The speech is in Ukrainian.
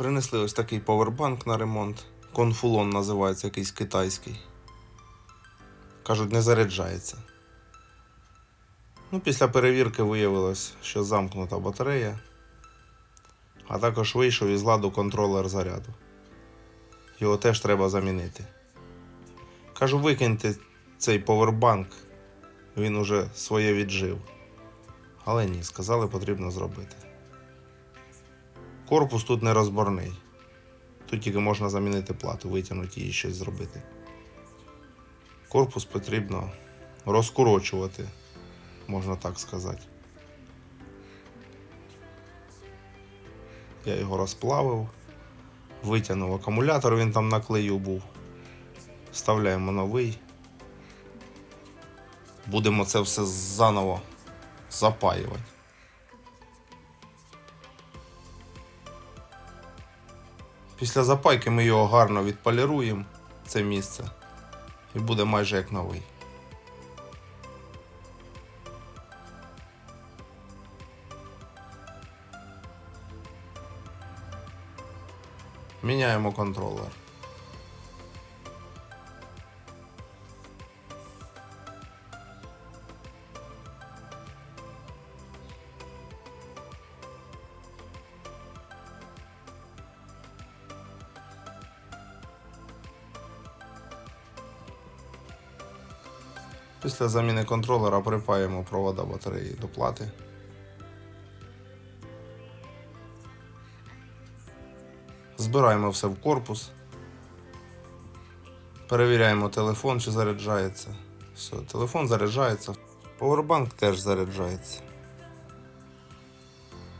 Принесли ось такий повербанк на ремонт. Конфулон називається якийсь китайський. Кажуть, не заряджається. Ну, після перевірки виявилось, що замкнута батарея, а також вийшов із ладу контролер заряду. Його теж треба замінити. Кажу, викиньте цей повербанк, він уже своє віджив. Але ні, сказали, потрібно зробити. Корпус тут не розборний. Тут тільки можна замінити плату, витягнути її щось зробити. Корпус потрібно розкорочувати, можна так сказати. Я його розплавив, витягнув акумулятор, він там на клею був. Вставляємо новий. Будемо це все заново запаювати. Після запайки ми його гарно відполіруємо, це місце, і буде майже як новий. Міняємо контролер. Після заміни контролера припаємо провода батареї до плати. Збираємо все в корпус. Перевіряємо телефон, чи заряджається. Все, телефон заряджається. Powerbank теж заряджається.